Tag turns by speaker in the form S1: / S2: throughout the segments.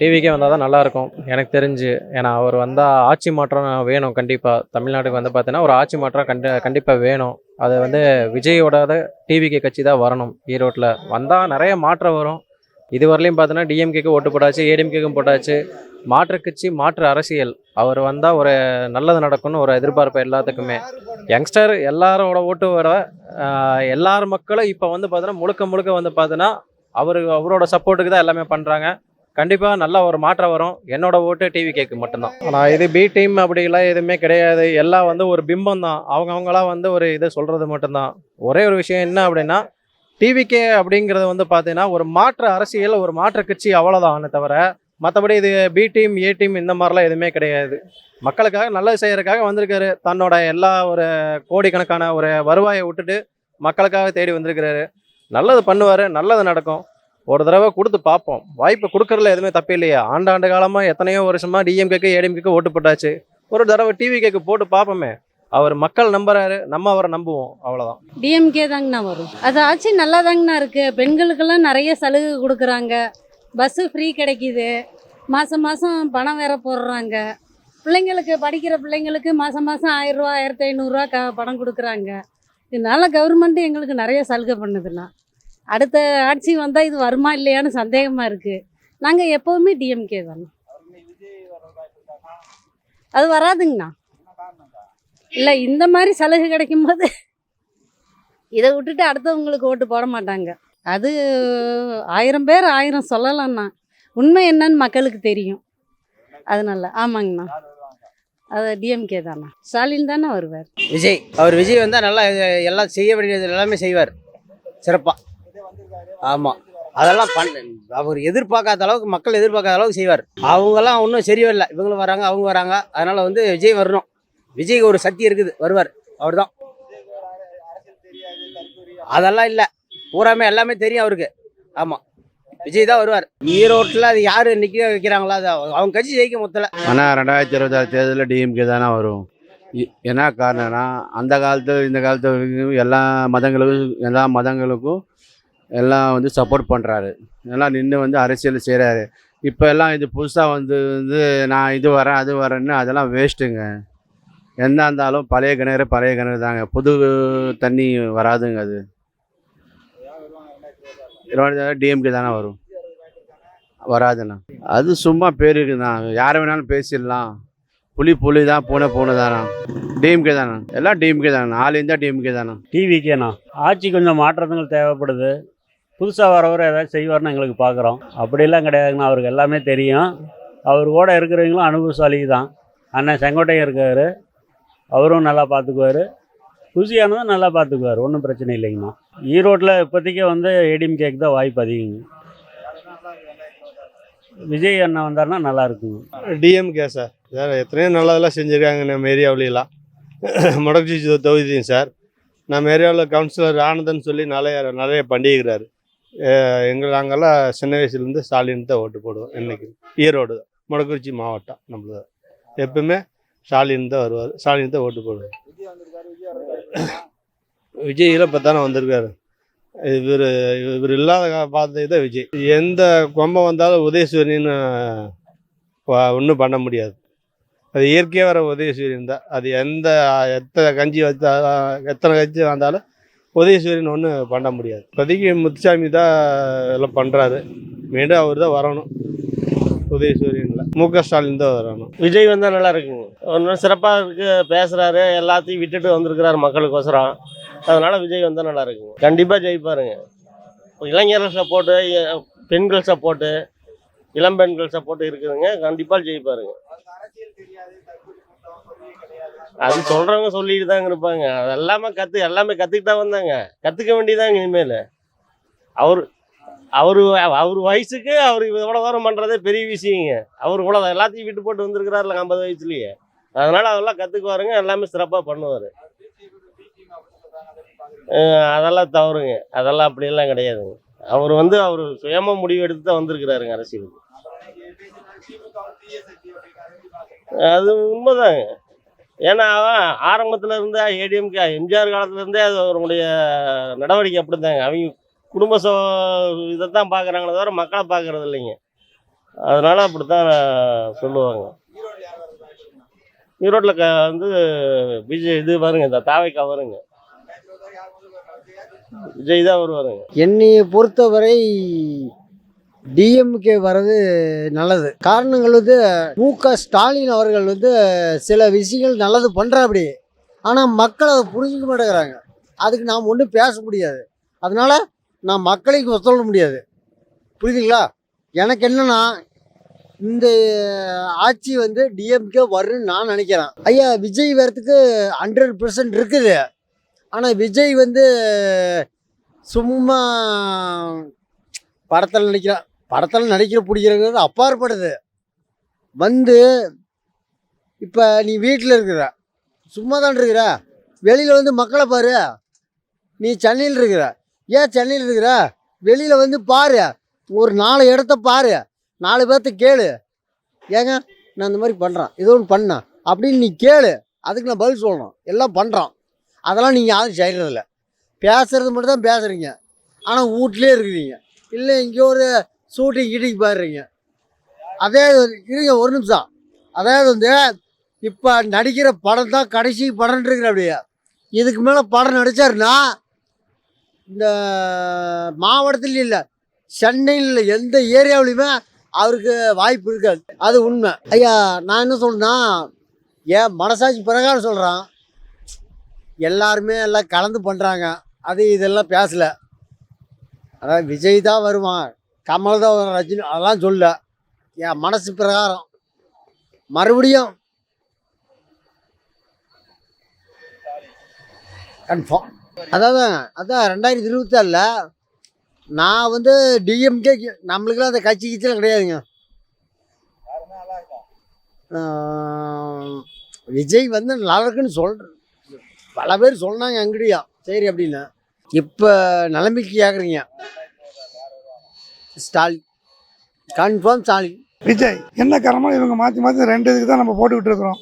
S1: டிவிக்கே வந்தால் தான் நல்லாயிருக்கும். எனக்கு தெரிஞ்சு ஏன்னா அவர் வந்தால் ஆட்சி மாற்றம் வேணும் கண்டிப்பாக தமிழ்நாட்டுக்கு வந்து பார்த்தீங்கன்னா ஒரு ஆட்சி மாற்றம் கண்டி கண்டிப்பாக வேணும். அது வந்து விஜயோட டிவிகே கட்சி தான் வரணும். ஈரோட்டில் வந்தால் நிறைய மாற்றம் வரும். இது வரலையும் டிஎம்கேக்கு ஓட்டு போட்டாச்சு ஏடிஎம்கேக்கும் போட்டாச்சு. மாற்று கட்சி மாற்று அரசியல். அவர் வந்தால் ஒரு நல்லது நடக்கும்னு ஒரு எதிர்பார்ப்பு எல்லாத்துக்குமே. யங்ஸ்டர் எல்லாரோட ஓட்டு வர எல்லார் மக்களும் இப்போ வந்து பார்த்தோன்னா முழுக்க முழுக்க வந்து பார்த்தோன்னா அவர் அவரோட சப்போர்ட்டுக்கு தான் எல்லாமே பண்ணுறாங்க கண்டிப்பாக நல்ல ஒரு மாற்றம் வரும். என்னோட ஓட்டு டிவி கேக்கு மட்டும்தான். ஆனால் இது பி டீம் அப்படிலாம் எதுவுமே கிடையாது. எல்லாம் வந்து ஒரு பிம்பம் தான். அவங்கவுங்களாம் வந்து ஒரு இதை சொல்கிறது மட்டும்தான். ஒரே ஒரு விஷயம் என்ன அப்படின்னா டிவிகே அப்படிங்கிறது வந்து பார்த்தீங்கன்னா ஒரு மாற்று அரசியல் ஒரு மாற்று கட்சி அவ்வளோதான் தவிர மற்றபடி இது பி டீம் ஏ டீம் இந்த மாதிரிலாம் எதுவுமே கிடையாது. மக்களுக்காக நல்லது செய்கிறதுக்காக வந்திருக்காரு. தன்னோட எல்லா ஒரு கோடிக்கணக்கான ஒரு வருவாயை விட்டுட்டு மக்களுக்காக தேடி வந்திருக்கிறாரு. நல்லது பண்ணுவார் நல்லது நடக்கும். ஒரு தடவை கொடுத்து பார்ப்போம். வாய்ப்பு கொடுக்கறதுல எதுவுமே தப்பு இல்லையா. ஆண்டாண்டு காலமாக எத்தனையோ வருஷமா டிஎம்கேக்கு ஏடிஎம்கேக்கு ஓட்டு போட்டாச்சு. ஒரு தடவை டிவி கேக்கு போட்டு பார்ப்போமே. அவர் மக்கள் நம்புறாரு நம்ம அவரை நம்புவோம். அவ்வளோதான்
S2: டிஎம்கே தாங்கண்ணா வரும். அது ஆச்சு நல்லா தாங்கண்ணா இருக்குது பெண்களுக்கெல்லாம் நிறைய சலுகை கொடுக்குறாங்க. பஸ்ஸு ஃப்ரீ கிடைக்கிது. மாதம் மாதம் பணம் வேற போடுறாங்க. பிள்ளைங்களுக்கு படிக்கிற பிள்ளைங்களுக்கு மாதம் மாதம் ஆயிரரூவா ஆயிரத்தி ஐநூறுரூவா க பணம் கொடுக்குறாங்க. இதனால கவர்மெண்ட் எங்களுக்கு நிறைய சலுகை பண்ணுதுண்ணா. அடுத்த ஆட்சி வந்தால் இது வருமா இல்லையான்னு சந்தேகமாக இருக்குது நாங்கள் எப்போவுமே டிஎம்கே தானே. அது வராதுங்கண்ணா. இல்லை இந்த மாதிரி சலுகை கிடைக்கும்போது இதை விட்டுட்டு அடுத்தவங்களுக்கு ஓட்டு போட மாட்டாங்க. அது ஆயிரம் பேர் ஆயிரம் சொல்லலாம்ண்ணா. உண்மை என்னன்னு மக்களுக்கு தெரியும். அதனால ஆமாங்கண்ணா. அது டிஎம்கே தாண்ணா. ஸ்டாலின் தானே வருவார்.
S3: விஜய் அவர் விஜய் வந்தால் நல்லா எல்லாம் செய்ய வேண்டியது எல்லாமே செய்வார். சிறப்பாக ஆமாம் அதெல்லாம் பண்ண அவர் எதிர்பார்க்காத அளவுக்கு மக்கள் எதிர்பார்க்காத அளவுக்கு செய்வார். அவங்கெல்லாம் ஒன்றும் சரியில்லை இவங்களும் வராங்க அவங்க வராங்க. அதனால் வந்து விஜய் வரணும். விஜய்க்கு ஒரு சக்தி இருக்குது. வருவார். அவர் தான் அதெல்லாம் இல்லை. பூராமே எல்லாமே தெரியும் அவருக்கு. ஆமாம் விஜய் தான் வருவார். ஈரோட்டில் அது யார் நிற்க வைக்கிறாங்களோ அது அவங்க கட்சி ஜெயிக்க மொத்தல
S4: ஆனால் ரெண்டாயிரத்தி இருபத்தாறு தேர்தலில் டிஎம்கே தானே வரும். இ- என்ன காரணம்னா அந்த காலத்து இந்த காலத்து எல்லா மதங்களுக்கும் எல்லா மதங்களுக்கும் எல்லாம் வந்து சப்போர்ட் பண்ணுறாரு எல்லாம் நின்று வந்து அரசியல் செய்கிறாரு இப்போ எல்லாம் இது புதுசாக வந்து வந்து நான் இது வரேன் அது வரேன்னு அதெல்லாம் வேஸ்ட்டுங்க என்ன இருந்தாலும் பழைய கிணறு பழைய கிணறு தாங்க. புது தண்ணி வராதுங்க அது. டிஎம்கே தானே வரும். வராதுண்ணா. அது சும்மா பேருக்குண்ணா யாரை வேணாலும் பேசிடலாம். புலி புலி தான் பூனை பூனை தானா. டிஎம்கே தானே. எல்லாம் டிஎம்கே தானே. ஆள் இருந்தால் டிஎம்கே தானே.
S5: டிவிக்கேண்ணா ஆட்சி கொஞ்சம் மாற்றங்கள் தேவைப்படுது. புதுசாக வரவர் ஏதாவது செய்வார்னு எங்களுக்கு பார்க்குறோம் அப்படிலாம் கிடையாதுங்கண்ணா அவருக்கு எல்லாமே தெரியும். அவர் கூட இருக்கிறவங்களும் அனுபவசாலி தான். அண்ணன் செங்கோட்டையன் இருக்கார். அவரும் நல்லா பார்த்துக்குவார் குசியானதும் நல்லா பார்த்துக்குவார் ஒன்றும் பிரச்சனை இல்லைங்கண்ணா ஈரோட்டில் இப்போதைக்கு வந்து ஏடிஎம் கேக் தான் வாய்ப்பு அதிகங்க. விஜய் அண்ணன் வந்தாருன்னா நல்லா இருக்குங்க.
S6: DMK sir. சார் எத்தனையோ நல்லதெல்லாம் செஞ்சுருக்காங்க நம்ம ஏரியாவிலாம் முடக்கி தொகுதியும் சார். நம்ம ஏரியாவில் கவுன்சிலர் ஆனந்தன் சொல்லி நிறைய நிறைய பண்டிகைறாரு எங்கள் நாங்கள்லாம் சின்ன வயசுலேருந்து ஸ்டாலின் தான் ஓட்டு போடுவோம் இன்றைக்கி ஈரோடு முடக்குறிச்சி மாவட்டம் நம்மளது. எப்பவுமே ஸ்டாலின் தான் வருவார். ஸ்டாலின் தான் ஓட்டு போடுவார். விஜயில் இப்போ தானே வந்திருக்காரு. இவர் இவர் இல்லாத பார்த்தது தான் விஜய். எந்த கொம்பம் வந்தாலும் உதயசூரியன்னு ஒன்றும் பண்ண முடியாது. அது இயற்கையாக வர உதயசூரியன் தான். அது எந்த எத்தனை கஞ்சி வச்சா எத்தனை கஞ்சி வந்தாலும் உதயசூரியன் ஒன்றும் பண்ண முடியாது. இப்போதைக்கு முத்துசாமி தான் எல்லாம் பண்ணுறாரு மீண்டும் அவர் தான் வரணும். உதயசூரியனில். மு க ஸ்டாலின் தான் வரணும்.
S7: விஜய் வந்தால் நல்லா இருக்குங்க ஒன்றும் சிறப்பாக இருக்கு பேசுகிறாரு எல்லாத்தையும் விட்டுட்டு வந்திருக்கிறாரு மக்களுக்கோசரம். அதனால் விஜய் வந்தால் நல்லா இருக்குங்க கண்டிப்பாக ஜெயிப்பாருங்க. இளைஞர்கள் சப்போர்ட்டு பெண்கள் சப்போர்ட்டு இளம்பெண்கள் சப்போர்ட் இருக்குதுங்க. கண்டிப்பாக ஜெயிப்பாருங்க. அது சொல்கிறவங்க சொல்லிட்டு தாங்க இருப்பாங்க. அதெல்லாமே கத்து கற்று எல்லாமே கற்றுக்கிட்டு தான் வந்தாங்க. கற்றுக்க வேண்டியதாங்க இனிமேல். அவர் அவர் அவர் வயசுக்கு அவர் இவ்வளோ தூரம் பண்ணுறதே பெரிய விஷயங்க. அவர் இவ்வளோ எல்லாத்தையும் விட்டு போட்டு வந்திருக்கிறாருல ஐம்பது வயசுலயே. அதனால அதெல்லாம் கற்றுக்குவாருங்க எல்லாமே சிறப்பாக பண்ணுவார். அதெல்லாம் தவறுங்க. அதெல்லாம் அப்படியெல்லாம் கிடையாதுங்க. அவர் வந்து அவர் சுயமாக முடிவு எடுத்து தான் வந்திருக்கிறாருங்க அரசியலுக்கு. அது உண்மைதாங்க. ஏன்னா ஆரம்பத்தில் இருந்தே ஏடிஎம்கே எம்ஜிஆர் காலத்துலேருந்தே அது அவருடைய நடவடிக்கை அப்படித்தாங்க. அவங்க குடும்ப சோ இதை தான் பார்க்குறாங்களே தவிர மக்களை பார்க்கறது இல்லைங்க. அதனால் அப்படி தான் சொல்லுவாங்க. ஈரோட்டில் க வந்து விஜய் இது வருங்க இந்த தாவைக்கா வருங்க. விஜய் தான் வருவாருங்க.
S3: என்னையை பொறுத்தவரை டிஎம்கே வர்றது நல்லது. காரணங்கள் வந்து மு க ஸ்டாலின் அவர்கள் வந்து சில விஷயங்கள் நல்லது பண்ணுறாப்படி ஆனால் மக்கள் அதை புரிஞ்சுக்க மாட்டேங்கிறாங்க. அதுக்கு நாம் ஒன்றும் பேச முடியாது. அதனால் நான் மக்களுக்கு ஒத்துழைக்க முடியாது. புரியுதுங்களா? எனக்கு என்னென்னா இந்த ஆட்சி வந்து டிஎம்கே வரும்னு நான் நினைக்கிறேன். ஐயா விஜய் வரத்துக்கு ஹண்ட்ரட் பர்சன்ட் இருக்குது. ஆனால் விஜய் வந்து சும்மா படத்தில் நினைக்கிறேன் படத்தில் நடிக்கிற பிடிக்கிறது அப்பாற்படுது வந்து இப்போ நீ வீட்டில் இருக்கிற சும்மா தான் இருக்கிற வெளியில் வந்து மக்களை பாரு நீ சென்னையில் இருக்கிற. ஏன் சென்னையில் இருக்கிற? வெளியில் வந்து பாரு ஒரு நாலு இடத்த பாரு நாலு பேர்த்த கேளு. ஏங்க நான் இந்த மாதிரி பண்ணுறேன் ஏதோ ஒன்று பண்ணேன் அப்படின்னு நீ கேளு அதுக்கு நான் பதில் சொல்லணும். எல்லாம் பண்ணுறோம் அதெல்லாம் நீங்கள் யாரும் செய்கிறதில்ல பேசுகிறது மட்டும் தான் பேசுகிறீங்க ஆனால் வீட்லேயே இருக்கிறீங்க. இல்லை இங்கே ஒரு ஷூட்டிங் கீட்டிங் பாடுறீங்க அதே இருங்க ஒரு நிமிஷம். அதாவது வந்து இப்போ நடிக்கிற படம் தான் கடைசி படம் இருக்கிற அப்படியே. இதுக்கு மேலே படம் நடிச்சாருன்னா இந்த மாவட்டத்தில் இல்லை சென்னையில் எந்த ஏரியாவிலையுமே அவருக்கு வாய்ப்பு இருக்காது. அது உண்மை. ஐயா நான் என்ன சொல்றேன்னா என் மனசாட்சி பிரகாரம் சொல்கிறான் எல்லாருமே எல்லாம் கலந்து பண்ணுறாங்க அது இதெல்லாம் பேசலை. அதாவது விஜய் தான் வருவான். கமல்தான் ரஜினி அதெல்லாம் சொல்ல என் மனசு பிரகாரம். மறுபடியும் கன்ஃபார்ம் அதாவது அதான் ரெண்டாயிரத்தி இருபத்தாறில் நான் வந்து டிஎம்கே நம்மளுக்கெல்லாம் அந்த கட்சி கிச்சிலாம் கிடையாதுங்க. விஜய் வந்து நல்லா இருக்குன்னு சொல்கிறேன் பல பேர் சொன்னாங்க அங்கடியா. சரி அப்படின்னு. இப்போ நிலைமைக்கு கேட்குறீங்க ஸ்டாலின். கன்ஃபார்ம் ஸ்டாலின்.
S8: விஜய் என்ன காரணமோ இவங்க மாற்றி மாற்றி ரெண்டு இதுக்கு தான் நம்ம போட்டுக்கிட்டு இருக்கிறோம்.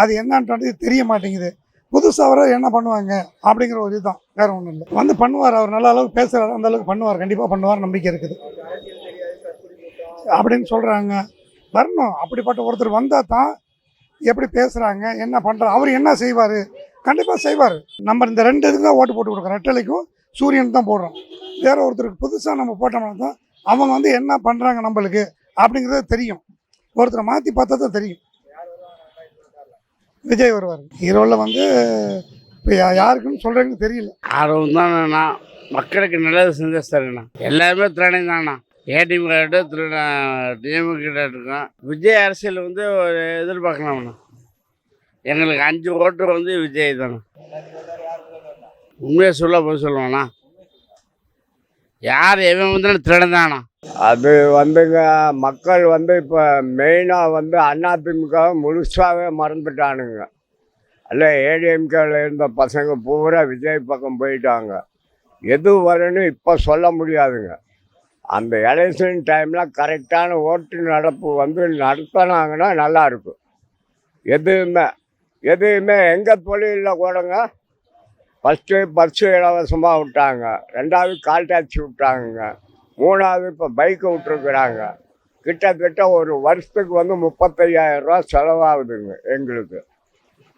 S8: அது என்னன்றது தெரிய மாட்டேங்குது. புதுசாக வர என்ன பண்ணுவாங்க அப்படிங்கிற ஒரு இதுதான். வேற ஒன்றும் இல்லை. வந்து பண்ணுவார் அவர் நல்ல அளவுக்கு பேசுகிறார் அந்த அளவுக்கு பண்ணுவார். கண்டிப்பாக பண்ணுவார் நம்பிக்கை இருக்குது. அப்படின்னு சொல்கிறாங்க வரணும் அப்படிப்பட்ட ஒருத்தர் வந்தால் தான் எப்படி பேசுகிறாங்க என்ன பண்ணுறாரு அவர் என்ன செய்வார்? கண்டிப்பாக செய்வார். நம்ம இந்த ரெண்டு இதுக்கு தான் ஓட்டு போட்டு கொடுக்குறோம். ரெட்டலைக்கும் சூரியன் தான் போடுறோம். வேறு ஒருத்தருக்கு புதுசாக நம்ம போட்டோம்னா தான் அவங்க வந்து என்ன பண்ணுறாங்க நம்மளுக்கு அப்படிங்கிறது தெரியும். ஒருத்தரை மாற்றி பார்த்தா தான் தெரியும். விஜய் வருவார். ஹீரோவில் வந்து இப்போ யாருக்குன்னு சொல்கிறேன்னு தெரியல.
S9: ஆர்வம் தானண்ணா மக்களுக்கு நல்லது செஞ்சு தரேண்ணா எல்லாருமே திறனை தானா ஏடிஎம் கார்டு திருட கிட்ட இருக்கோம். விஜய் அரசியல் வந்து ஒரு எதிர்பார்க்கலாம்ண்ணா எங்களுக்கு அஞ்சு ஓட்டு வந்து விஜய் தானே. உண்மையை சொல்ல போய் சொல்லுவோண்ணா யார் எவன் வந்தாலும் திருடன் தானா
S10: அது வந்துங்க மக்கள் வந்து இப்போ மெயினாக வந்து அதிமுக முழுசாகவே மறந்துட்டானுங்க. அல்ல ஏடிஎம்கேல இருந்த பசங்க பூரா விஜய் பக்கம் போயிட்டாங்க. எது வரும்னு இப்போ சொல்ல முடியாதுங்க. அந்த எலெக்ஷன் டைமில் கரெக்டான ஓட்டு நடப்பு வந்து நடத்தினாங்கன்னா நல்லாயிருக்கும் எதுவுமே எதுவுமே எங்கள் தொழிலில் கூடங்க ஃபஸ்ட்டு பஸ்ஸு இலவசமாக விட்டாங்க. ரெண்டாவது கால் டாக்ஸி விட்டாங்க. மூணாவது இப்போ பைக்கு விட்டுருக்குறாங்க. கிட்டத்தட்ட ஒரு வருஷத்துக்கு வந்து முப்பத்தையாயிரரூவா செலவாகுதுங்க எங்களுக்கு.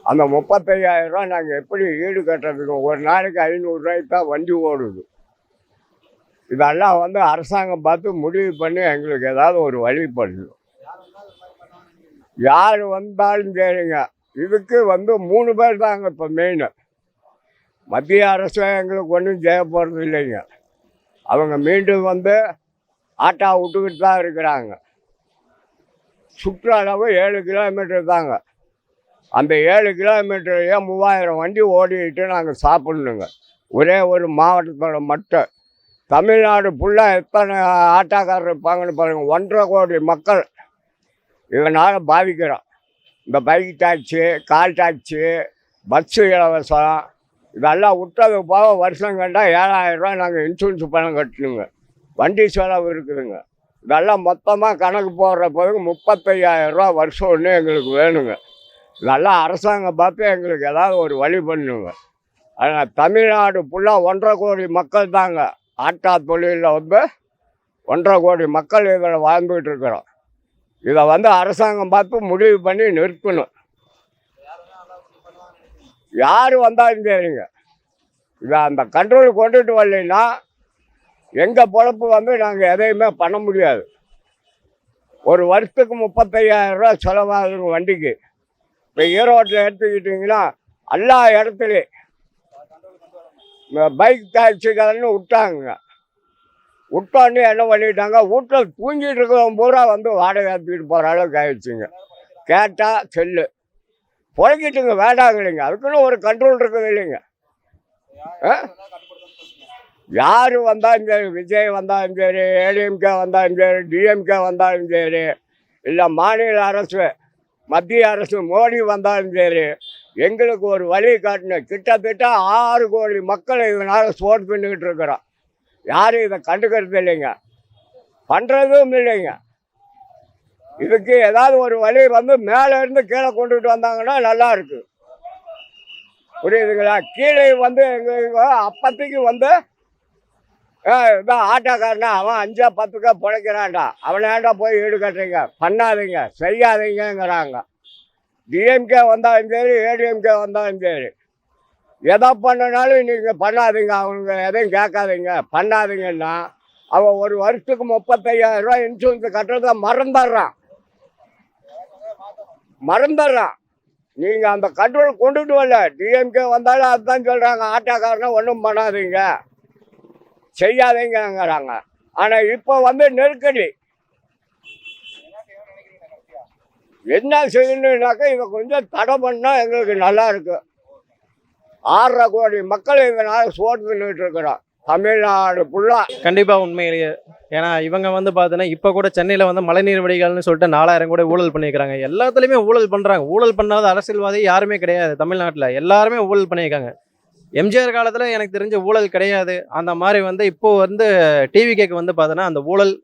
S10: அந்த முப்பத்தையாயிரரூவா நாங்கள் எப்படி ஈடு கட்டுறதுக்கு ஒரு நாளைக்கு ஐநூறுரூவாய்க்கு தான் வண்டி ஓடுது. இதெல்லாம் வந்து அரசாங்கம் பார்த்து முடிவு பண்ணி எங்களுக்கு ஏதாவது ஒரு வழி பண்ணணும். யார் வந்தாலும் சரிங்க இதுக்கு வந்து மூணு பேர் தாங்க இப்போ மெயினு மத்திய அரசு எங்களுக்கு ஒன்றும் செய்ய போகிறது இல்லைங்க. அவங்க மீண்டும் வந்து ஆட்டா விட்டுக்கிட்டு தான் இருக்கிறாங்க. சுற்றுலாவை ஏழு கிலோமீட்டர் தாங்க. அந்த ஏழு கிலோமீட்டரையே மூவாயிரம் வண்டி ஓடிக்கிட்டு நாங்கள் சாப்பிட்ணுங்க. ஒரே ஒரு மாவட்டத்தோட மட்டும் தமிழ்நாடு ஃபுல்லாக எத்தனை ஆட்டோக்காரர் இருப்பாங்கன்னு பாருங்கள் ஒன்றரை கோடி மக்கள் இதனால் பாதிக்கிறோம். இந்த bike taxi call taxi bus இலவசம். இதெல்லாம் விட்டது போக வருஷம் கண்டால் ஏழாயிரரூவா நாங்கள் இன்சூரன்ஸ் பணம் கட்டணுங்க வண்டி செலவு இருக்குதுங்க. இதெல்லாம் மொத்தமாக கணக்கு போடுற பிறகு முப்பத்தையாயிரம் ரூபா வருஷம் ஒன்று எங்களுக்கு வேணுங்க. இதெல்லாம் அரசாங்கம் பார்த்து எங்களுக்கு ஏதாவது ஒரு வழி பண்ணுங்க. ஆனால் தமிழ்நாடு ஃபுல்லாக ஒன்றரை கோடி மக்கள் தாங்க. ஆட்டா தொழிலில் வந்து ஒன்றரை கோடி மக்கள் இதில் வாழ்ந்துகிட்டு இருக்கிறோம். இதை வந்து அரசாங்கம் பார்த்து முடிவு பண்ணி நிறுத்தணும். யார் வந்தாலும் சரிங்க இதை அந்த கண்ட்ரோல் கொண்டுட்டு வரலைன்னா எங்கள் பொழப்பு வந்து நாங்கள் எதையுமே பண்ண முடியாது. ஒரு வருஷத்துக்கு முப்பத்தையாயிரம் ரூபா செலவாகுது வண்டிக்கு. இப்போ ஈரோட்டில் எடுத்துக்கிட்டிங்கன்னா எல்லா இடத்துலையும் பைக் டாக்ஸிக்காரன்னு விட்டாங்க. விட்டோன்னே என்ன பண்ணிட்டாங்க? வீட்டில் தூங்கிட்டு இருக்கிறவங்க பூரா வந்து வாடகை ஏற்றிக்கிட்டு போகிற அளவுக்கு ஆயிடுச்சுங்க. கேட்டால் செல்லு. புழங்கிட்டுங்க வேண்டாங்க இல்லைங்க அதுக்குன்னு ஒரு கண்ட்ரோல் இருக்குது இல்லைங்க. ஆ? யார் வந்தாலும் சரி விஜய் வந்தாலும் சரி ஏடிஎம்கே வந்தாலும் சரி டிஎம்கே வந்தாலும் சரி இல்லை மாநில அரசு மத்திய அரசு மோடி வந்தாலும் சரி எங்களுக்கு ஒரு வழி காட்டணும் கிட்டத்தட்ட ஆறு கோடி மக்களை இதனால் ஸ்போர்ட் பண்ணிக்கிட்டு இருக்கிறோம் யாரும் இதை கண்டுக்கிறது இல்லைங்க. பண்ணுறதும் இல்லைங்க. இதுக்கு ஏதாவது ஒரு வழி வந்து மேலே இருந்து கீழே கொண்டுட்டு வந்தாங்கன்னா நல்லா இருக்கு. புரியுதுங்களா? கீழே வந்து எங்களுக்கு அப்போதைக்கு வந்து இதான் ஆட்டோக்காரனா அவன் அஞ்சா பத்துக்கா பிழைக்கிறான்டா. அவனாண்டா போய் ஈடு கட்டுறீங்க? பண்ணாதீங்க செய்யாதீங்கங்கிறாங்க. டிஎம்கே வந்தாலும் சரி ஏடிஎம்கே வந்தாலும் சரி. எதை பண்ணனாலும் நீங்கள் பண்ணாதீங்க அவங்க எதையும் கேட்காதீங்க. பண்ணாதீங்கன்னா அவன் ஒரு வருஷத்துக்கு முப்பத்தையாயிரம் ரூபா இன்சூரன்ஸ் கட்டுறத மறந்துடுறான். மறந்துடுறான். நீங்கள் அந்த கண்ட்ரோல் கொண்டுட்டு வரல. டிஎம்கே வந்தாலும் அதுதான் சொல்கிறாங்க ஆட்டோக்காரனை ஒன்றும் பண்ணாதீங்க. செய்யாதீங்கங்கிறாங்க. ஆனால் இப்போ வந்து நெருக்கடி. என்ன செய்யணுன்னாக்கா இவன் கொஞ்சம் தடை பண்ணால் எங்களுக்கு நல்லா இருக்கு. ஆறரை கோடி மக்கள் இதனால் சோட்டு தின்னுட்டு தமிழ்நாடு ஃபுல்லாக
S1: கண்டிப்பாக உண்மையிலேயே. ஏன்னா இவங்க வந்து பார்த்தீங்கன்னா இப்போ கூட சென்னையில் வந்து மழைநீர் வடிகால்னு சொல்லிட்டு நாலாயிரம் கூட ஊழல் பண்ணியிருக்காங்க. எல்லாத்துலேயுமே ஊழல் பண்ணுறாங்க ஊழல் பண்ணாத அரசியல்வாதி யாருமே கிடையாது தமிழ்நாட்டில். எல்லாருமே ஊழல் பண்ணியிருக்காங்க. எம்ஜிஆர் காலத்தில் எனக்கு தெரிஞ்ச ஊழல் கிடையாது. அந்த மாதிரி வந்து இப்போ வந்து டிவி கேக்கு வந்து பார்த்தோன்னா அந்த ஊழல்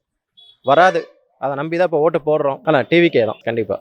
S1: வராது. அதை நம்பி தான் இப்போ ஓட்டு போடுறோம். ஆனால் டிவிகே தான் கண்டிப்பாக